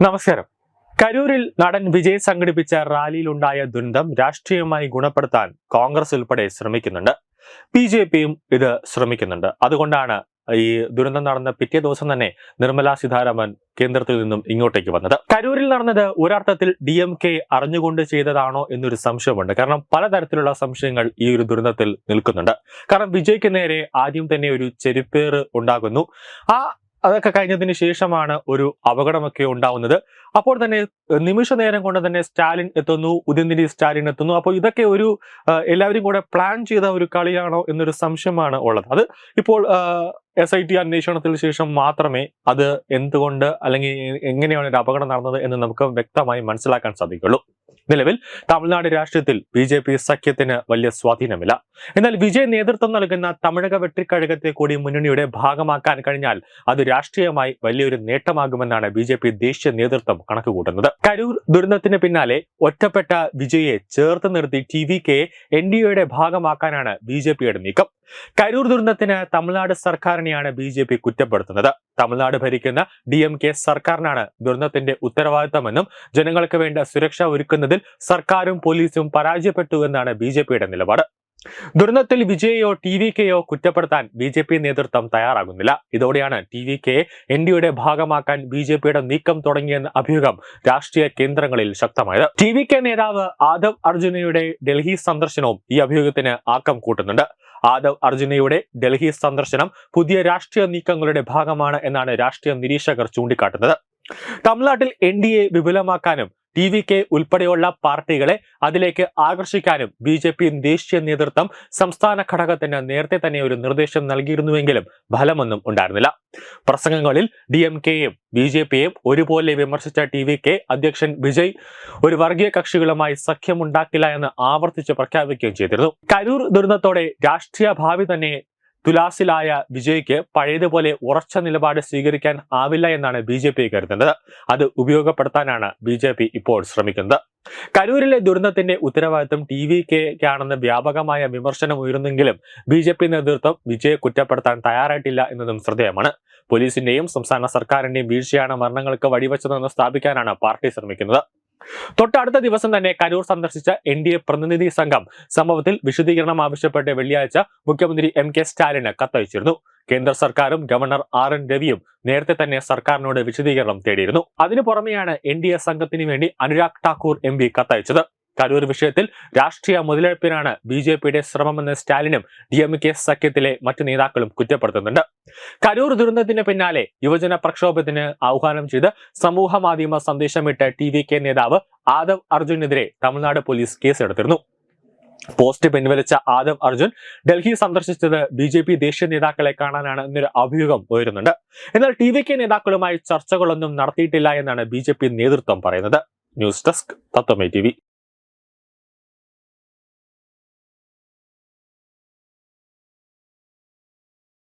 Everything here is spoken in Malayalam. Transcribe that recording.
നമസ്കാരം. കരൂരിൽ നടൻ വിജയ് സംഘടിപ്പിച്ച റാലിയിലുണ്ടായ ദുരന്തം രാഷ്ട്രീയമായി ഗുണപ്പെടുത്താൻ കോൺഗ്രസ് ഉൾപ്പെടെ ശ്രമിക്കുന്നുണ്ട്. ബി ജെ പിയും ഇത് ശ്രമിക്കുന്നുണ്ട്. അതുകൊണ്ടാണ് ഈ ദുരന്തം നടന്ന പിറ്റേ ദിവസം തന്നെ നിർമ്മല സീതാരാമൻ കേന്ദ്രത്തിൽ നിന്നും ഇങ്ങോട്ടേക്ക് വന്നത്. കരൂരിൽ നടന്നത് ഒരർത്ഥത്തിൽ ഡി എം കെ അറിഞ്ഞുകൊണ്ട് ചെയ്തതാണോ എന്നൊരു സംശയമുണ്ട്. കാരണം പലതരത്തിലുള്ള സംശയങ്ങൾ ഈ ഒരു ദുരന്തത്തിൽ നിൽക്കുന്നുണ്ട്. കാരണം വിജയ്ക്ക് നേരെ ആദ്യം തന്നെ ഒരു ചെരുപ്പേറ് ഉണ്ടാകുന്നു. ആ അതൊക്കെ കഴിഞ്ഞതിന് ശേഷമാണ് ഒരു അപകടമൊക്കെ ഉണ്ടാവുന്നത്. അപ്പോൾ തന്നെ നിമിഷ നേരം കൊണ്ട് തന്നെ സ്റ്റാലിൻ എത്തുന്നു ഉദയനിധി സ്റ്റാലിൻ എത്തുന്നു. അപ്പോൾ ഇതൊക്കെ ഒരു എല്ലാവരും കൂടെ പ്ലാൻ ചെയ്ത ഒരു കളിയാണോ എന്നൊരു സംശയമാണ് ഉള്ളത്. അത് ഇപ്പോൾ എസ് ഐ ടി അന്വേഷണത്തിന് ശേഷം മാത്രമേ അത് എന്തുകൊണ്ട് അല്ലെങ്കിൽ എങ്ങനെയാണ് ഒരു അപകടം നടന്നത് എന്ന് നമുക്ക് വ്യക്തമായി മനസ്സിലാക്കാൻ സാധിക്കുള്ളൂ. നിലവിൽ തമിഴ്നാട് രാഷ്ട്രീയത്തിൽ ബി ജെ പി സഖ്യത്തിന് വലിയ സ്വാധീനമില്ല. എന്നാൽ വിജയ നേതൃത്വം നൽകുന്ന തമിഴക വെട്ടിക്കഴകത്തെ കൂടി മുന്നണിയുടെ ഭാഗമാക്കാൻ കഴിഞ്ഞാൽ അത് രാഷ്ട്രീയമായി വലിയൊരു നേട്ടമാകുമെന്നാണ് ബി ജെ പി ദേശീയ നേതൃത്വം കണക്കുകൂട്ടുന്നത്. കരൂർ ദുരന്തത്തിന് പിന്നാലെ ഒറ്റപ്പെട്ട വിജയെ ചേർത്ത് നിർത്തി T V K N D എയുടെ ഭാഗമാക്കാനാണ് ബി ജെ പിയുടെ നീക്കം. കരൂർ ദുരന്തത്തിന് തമിഴ്നാട് സർക്കാരിനെയാണ് ബി ജെ പി കുറ്റപ്പെടുത്തുന്നത്. തമിഴ്നാട് ഭരിക്കുന്ന ഡി എം കെ സർക്കാരിനാണ് ദുരന്തത്തിന്റെ ഉത്തരവാദിത്തമെന്നും ജനങ്ങൾക്ക് വേണ്ട സുരക്ഷ ഒരുക്കുന്നതിൽ സർക്കാരും പോലീസും പരാജയപ്പെട്ടു എന്നാണ് ബി ജെ പിയുടെ നിലപാട്. ദുരന്തത്തിൽ വിജയയോ ടി വി കെയോ കുറ്റപ്പെടുത്താൻ ബി ജെ പി നേതൃത്വം തയ്യാറാകുന്നില്ല. ഇതോടെയാണ് ടി വി കെ എൻ ഡിയുടെ ഭാഗമാക്കാൻ ബി ജെ പിയുടെ നീക്കം തുടങ്ങിയെന്ന അഭ്യൂഹം രാഷ്ട്രീയ കേന്ദ്രങ്ങളിൽ ശക്തമായത്. ടി വി കെ നേതാവ് ആദവ് അർജുനയുടെ ഡൽഹി സന്ദർശനവും ഈ അഭ്യൂഹത്തിന് ആക്കം കൂട്ടുന്നുണ്ട്. ആദവ് അർജുനയുടെ ഡൽഹി സന്ദർശനം പുതിയ രാഷ്ട്രീയ നീക്കങ്ങളുടെ ഭാഗമാണ് എന്നാണ് രാഷ്ട്രീയ നിരീക്ഷകർ ചൂണ്ടിക്കാട്ടുന്നത്. തമിഴ്നാട്ടിൽ എൻ ഡി എ വിപുലമാക്കാനും ടി വി കെ ഉൾപ്പെടെയുള്ള പാർട്ടികളെ അതിലേക്ക് ആകർഷിക്കാനും ബി ജെ പി ദേശീയ നേതൃത്വം സംസ്ഥാന ഘടകത്തിന് നേരത്തെ തന്നെ ഒരു നിർദ്ദേശം നൽകിയിരുന്നുവെങ്കിലും ഫലമൊന്നും ഉണ്ടായിരുന്നില്ല. പ്രസംഗങ്ങളിൽ ഡി എം കെയും ബി ജെ പിയെയും ഒരുപോലെ വിമർശിച്ച ടി വി കെ അധ്യക്ഷൻ വിജയ് ഒരു വർഗീയ കക്ഷികളുമായി സഖ്യമുണ്ടാക്കില്ല എന്ന് ആവർത്തിച്ച് പ്രഖ്യാപിക്കുകയും ചെയ്തിരുന്നു. കരൂർ ദുരന്തത്തോടെ രാഷ്ട്രീയ ഭാവി തന്നെ തുലാസിലായ വിജയ്ക്ക് പഴയതുപോലെ ഉറച്ച നിലപാട് സ്വീകരിക്കാൻ ആവില്ല എന്നാണ് ബി ജെ പി കരുതുന്നത്. അത് ഉപയോഗപ്പെടുത്താനാണ് ബി ജെ പി ഇപ്പോൾ ശ്രമിക്കുന്നത്. കരൂരിലെ ദുരന്തത്തിന്റെ ഉത്തരവാദിത്വം ടി വി കെക്കാണെന്ന് വ്യാപകമായ വിമർശനം ഉയർന്നെങ്കിലും ബി ജെ പി നേതൃത്വം വിജയെ കുറ്റപ്പെടുത്താൻ തയ്യാറായിട്ടില്ല എന്നതും ശ്രദ്ധേയമാണ്. പോലീസിന്റെയും സംസ്ഥാന സർക്കാരിന്റെയും വീഴ്ചയാണ് മരണങ്ങൾക്ക് വഴിവെച്ചതെന്ന് സ്ഥാപിക്കാനാണ് പാർട്ടി ശ്രമിക്കുന്നത്. തൊട്ടടുത്ത ദിവസം തന്നെ കരൂർ സന്ദർശിച്ച എൻ ഡി എ പ്രതിനിധി സംഘം സംഭവത്തിൽ വിശദീകരണം ആവശ്യപ്പെട്ട് വെള്ളിയാഴ്ച മുഖ്യമന്ത്രി എം കെ സ്റ്റാലിന് കത്തയച്ചിരുന്നു. കേന്ദ്ര സർക്കാരും ഗവർണർ ആർ എൻ രവിയും നേരത്തെ തന്നെ സർക്കാരിനോട് വിശദീകരണം തേടിയിരുന്നു. അതിനു പുറമെയാണ് എൻ ഡി എ സംഘത്തിന് വേണ്ടി അനുരാഗ് ഠാക്കൂർ എം പി കത്തയച്ചത്. കരൂർ വിഷയത്തിൽ രാഷ്ട്രീയ മുതലെടുപ്പിനാണ് ബി ജെ പിയുടെ ശ്രമമെന്ന് സ്റ്റാലിനും ഡി എം കെ സഖ്യത്തിലെ മറ്റു നേതാക്കളും കുറ്റപ്പെടുത്തുന്നുണ്ട്. കരൂർ ദുരന്തത്തിന് പിന്നാലെ യുവജന പ്രക്ഷോഭത്തിന് ആഹ്വാനം ചെയ്ത് സമൂഹ മാധ്യമ സന്ദേശമിട്ട ടി വി കെ നേതാവ് ആദവ് അർജുനെതിരെ തമിഴ്നാട് പോലീസ് കേസെടുത്തിരുന്നു. പോസ്റ്റ് പിൻവലിച്ച ആദവ് അർജുൻ ഡൽഹി സന്ദർശിച്ചത് ബി ജെ പി ദേശീയ നേതാക്കളെ കാണാനാണ് എന്നൊരു അഭ്യൂഹം ഉയരുന്നുണ്ട്. എന്നാൽ ടി വി കെ നേതാക്കളുമായി ചർച്ചകളൊന്നും നടത്തിയിട്ടില്ല എന്നാണ് ബി നേതൃത്വം പറയുന്നത്. News desk തത്വമേ T